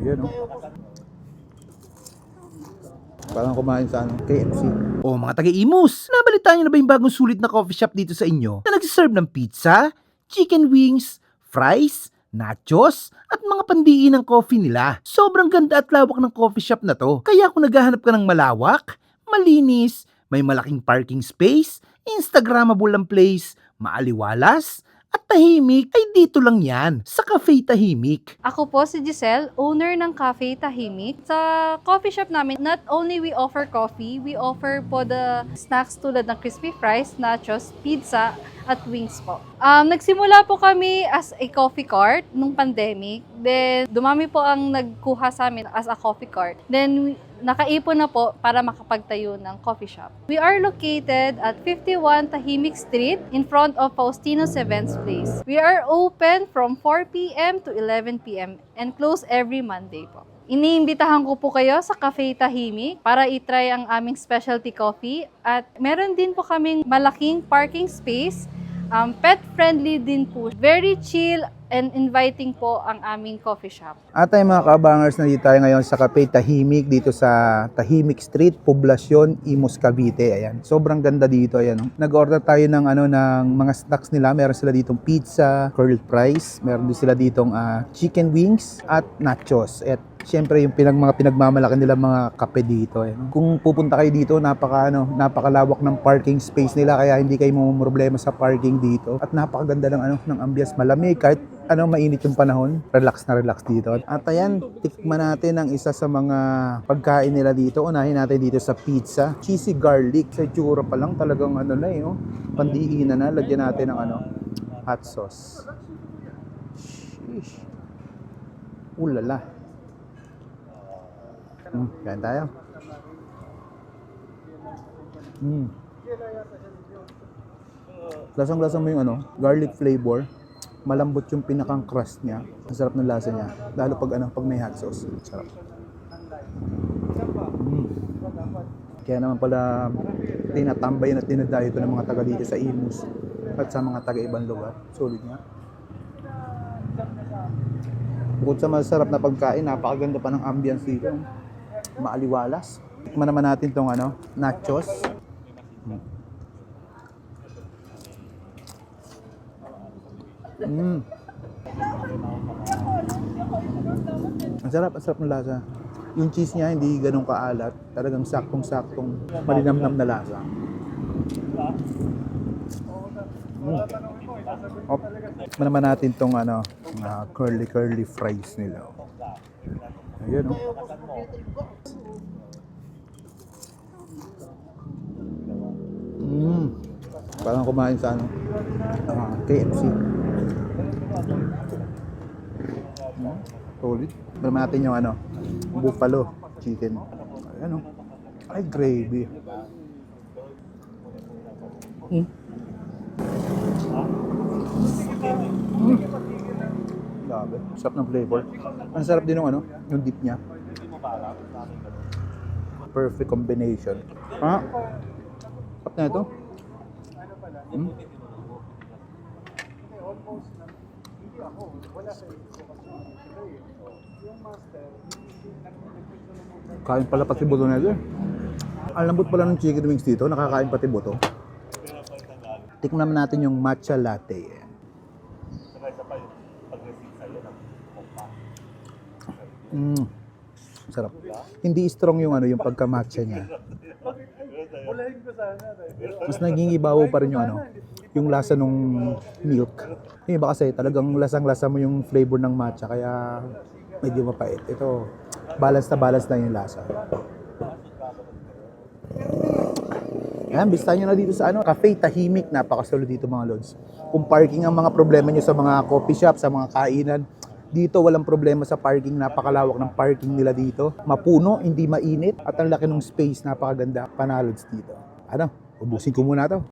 Ayun, oh. Parang kumain sa ano, KFC. O mga taga-imus, nabalitaan niyo na ba yung bagong sulit na coffee shop dito sa inyo na nagsiserve ng pizza, chicken wings, fries, nachos, at mga pandiin ng coffee nila. Sobrang ganda at lawak ng coffee shop na to. Kaya kung naghahanap ka ng malawak, malinis, may malaking parking space, Instagrammable ang place, maaliwalas, tahimik, ay dito lang yan, sa Cafe Tahimik. Ako po si Giselle, owner ng Cafe Tahimik. Sa coffee shop namin, not only we offer coffee, we offer po the snacks tulad ng crispy fries, nachos, pizza, at wings po. Um, nagsimula po kami as a coffee cart nung pandemic. Then, dumami po ang nagkuha sa amin as a coffee cart. Then, nakaipon na po para makapagtayo ng coffee shop. We are located at 51 Tahimik Street in front of Faustino's Events Place. We are open from 4 p.m. to 11 p.m. and close every Monday po. Iniimbitahan ko po kayo sa Cafe Tahimik para itry ang aming specialty coffee at meron din po kaming malaking parking space. Um, pet-friendly din po. Very chill and inviting po ang aming coffee shop. At tayo mga kabangers, nandito tayo ngayon sa Cafe Tahimik dito sa Tahimik Street, Poblacion, Imus, Cavite. Ayan. Sobrang ganda dito. Ayan. Nag-order tayo ng ano ng mga snacks nila. Meron sila ditong pizza, curled fries, meron din sila ditong ah, chicken wings at nachos. At Siyempre yung pinag mga pinagmamalaki nila mga kape dito. Ayan. Kung pupunta kayo dito, napaka ano, napakalawak ng parking space nila kaya hindi kayo problema sa parking dito. At napakaganda ng ano ng ambience, malamig kahit ano mainit yung panahon, relax na relax dito. At ayan, tikman natin ang isa sa mga pagkain nila dito. Unahin natin dito sa pizza, cheesy garlic. Sa itsura pa lang talagang ano na eh, oh. pandiinan na. Lagyan natin ng ano, hot sauce. Sheesh. Ulala. Hmm, kain tayo. Hmm. Lasang-lasa mo yung ano, garlic flavor. Malambot yung pinakang crust niya. Ang sarap ng lasa niya. Lalo pag ano, pag may hot sauce. Sarap. Mm. Kaya naman pala tinatambayan at dinadayo ito ng mga taga dito sa Imus at sa mga taga ibang lugar. Solid nga. Bukod sa masarap na pagkain, napakaganda pa ng ambience dito. Maaliwalas. Tikman naman natin tong ano, nachos. Mm. Ang sarap, ang sarap ng lasa. Yung cheese niya hindi ganun kaalat. Talagang saktong-saktong malinamnam na lasa. Mm. Op. Tikman naman natin tong ano, mga curly-curly fries nila. Ayun, oh. Mm. Parang kumain sa ano, ah, KFC. Mm. Solid. Tignan natin yung ano, buffalo chicken. Ayan, oh. Ay, gravy. Mm. Mm. Grabe. Sarap ng flavor. Ang sarap din ng ano, yung dip niya. Perfect combination. Ah, sarap na ito. Mm. Kain pala pati buto na ito. eh. Ang lambot pala ng chicken wings dito, nakakain pati buto. Tikman naman natin yung matcha latte. Mm. Sarap. Hindi strong yung ano yung pagka-matcha niya. Mas naging ibawo pa rin yung ano, yung lasa nung milk. Yung iba kasi talagang lasang-lasa mo yung flavor ng matcha kaya medyo mapait. Ito, balance na balance na yung lasa. Ayan, bisita nyo na dito sa ano, Cafe Tahimik. Napakasolo dito mga lods. Kung parking ang mga problema nyo sa mga coffee shop, sa mga kainan, dito walang problema sa parking. Napakalawak ng parking nila dito. Mapuno, hindi mainit. At ang laki ng space, napakaganda. Panalods dito. Ano, ubusin ko muna to.